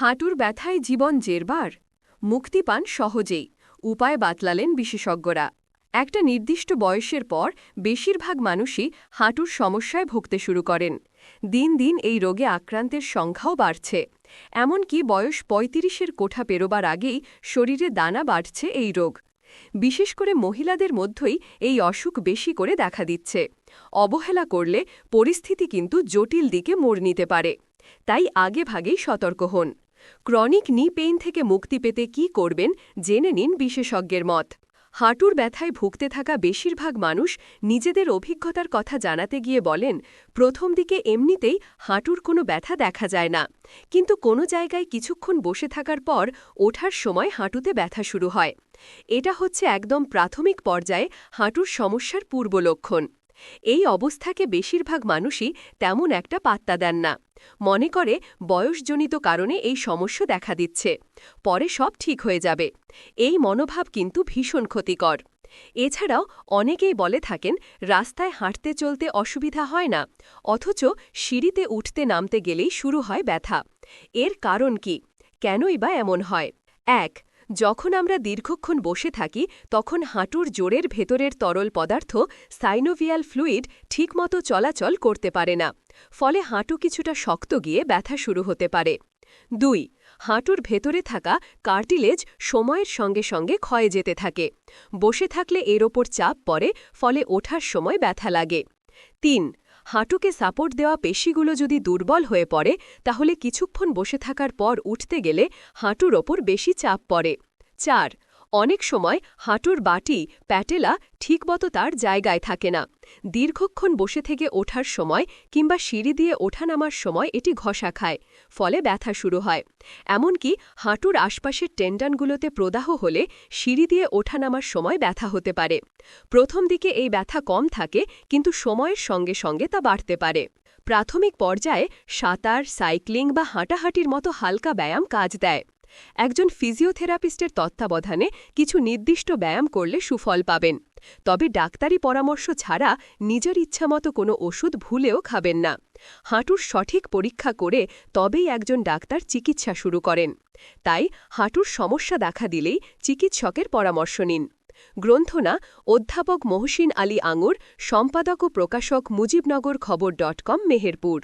হাঁটুর ব্যথায় জীবন জেরবার। মুক্তি পান সহজেই, উপায় বাতলালেন বিশেষজ্ঞরা। একটা নির্দিষ্ট বয়সের পর বেশিরভাগ মানুষই হাঁটুর সমস্যায় ভুগতে শুরু করেন। দিন দিন এই রোগে আক্রান্তের সংখ্যাও বাড়ছে। এমনকি বয়স পঁয়ত্রিশের কোঠা পেরোবার আগেই শরীরে দানা বাড়ছে এই রোগ। বিশেষ করে মহিলাদের মধ্যেই এই অসুখ বেশি করে দেখা দিচ্ছে। অবহেলা করলে পরিস্থিতি কিন্তু জটিল দিকে মোড় নিতে পারে। তাই আগে ভাগেই সতর্ক হন। ক্রনিক নি পেইন থেকে মুক্তি পেতে কি করবেন জেনে নিন বিশেষজ্ঞের মত। হাঁটুর ব্যথায় ভুগতে থাকা বেশিরভাগ মানুষ নিজেদের অভিজ্ঞতার কথা জানাতে গিয়ে বলেন, প্রথম দিকে এমনিতেই হাঁটুর কোনো ব্যথা দেখা যায় না। কিন্তু কোনো জায়গায় কিছুক্ষণ বসে থাকার পর ওঠার সময় হাঁটুতে ব্যথা শুরু হয়। এটা হচ্ছে একদম প্রাথমিক পর্যায়ে হাঁটুর সমস্যার পূর্ব লক্ষণ এই অবস্থাকে বেশিরভাগ মানুষই তেমন একটা পাত্তা দেন না। মনে করে বয়সজনিত কারণে এই সমস্যা দেখা দিচ্ছে। পরে সব ঠিক হয়ে যাবে। এই মনোভাব কিন্তু ভীষণ ক্ষতিকর। এছাড়াও অনেকেই বলে থাকেন, রাস্তায় হাঁটতে চলতে অসুবিধা হয় না, অথচ সিঁড়িতে উঠতে নামতে গেলেই শুরু হয় ব্যথা। এর কারণ কি? কেনই বা এমন হয়? এক যখন আমরা দীর্ঘক্ষণ বসে থাকি, তখন হাঁটুর জোরের ভেতরের তরল পদার্থ সাইনোভিয়াল ফ্লুইড ঠিকমতো চলাচল করতে পারে না, ফলে হাঁটু কিছুটা শক্ত গিয়ে ব্যথা শুরু হতে পারে। দুই, হাঁটুর ভেতরে থাকা কার্টিলেজ সময়ের সঙ্গে সঙ্গে ক্ষয়ে যেতে থাকে। বসে থাকলে এর ওপর চাপ পড়ে, ফলে ওঠার সময় ব্যথা লাগে। তিন হাঁটুকে সাপোর্ট দেওয়া পেশিগুলো যদি দুর্বল হয়ে পড়ে, তাহলে কিছুক্ষণ বসে থাকার পর উঠতে গেলে হাঁটুর ওপর বেশি চাপ পড়ে। চার অনেক সময় হাঁটুর বাটি, প্যাটেলা ঠিকমতো তার জায়গায় থাকে না। দীর্ঘক্ষণ বসে থেকে ওঠার সময় কিংবা সিঁড়ি দিয়ে ওঠা নামার সময় এটি ঘষা খায়, ফলে ব্যথা শুরু হয়। এমনকি হাঁটুর আশপাশের টেন্ডানগুলোতে প্রদাহ হলে সিঁড়ি দিয়ে ওঠা নামার সময় ব্যথা হতে পারে। প্রথম দিকে এই ব্যথা কম থাকে, কিন্তু সময়ের সঙ্গে সঙ্গে তা বাড়তে পারে। প্রাথমিক পর্যায়ে সাঁতার, সাইক্লিং বা হাঁটাহাঁটির মতো হালকা ব্যায়াম কাজ দেয়। একজন ফিজিওথেরাপিস্টের তত্ত্বাবধানে কিছু নির্দিষ্ট ব্যায়াম করলে সুফল পাবেন। তবে ডাক্তারি পরামর্শ ছাড়া নিজের ইচ্ছামতো কোনো ওষুধ ভুলেও খাবেন না। হাঁটুর সঠিক পরীক্ষা করে তবেই একজন ডাক্তার চিকিৎসা শুরু করেন। তাই হাঁটুর সমস্যা দেখা দিলেই চিকিৎসকের পরামর্শ নিন। গ্রন্থনা অধ্যাপক মহসিন আলী আঙুর, সম্পাদক ও প্রকাশক মুজিবনগর খবর ডট কম, মেহেরপুর।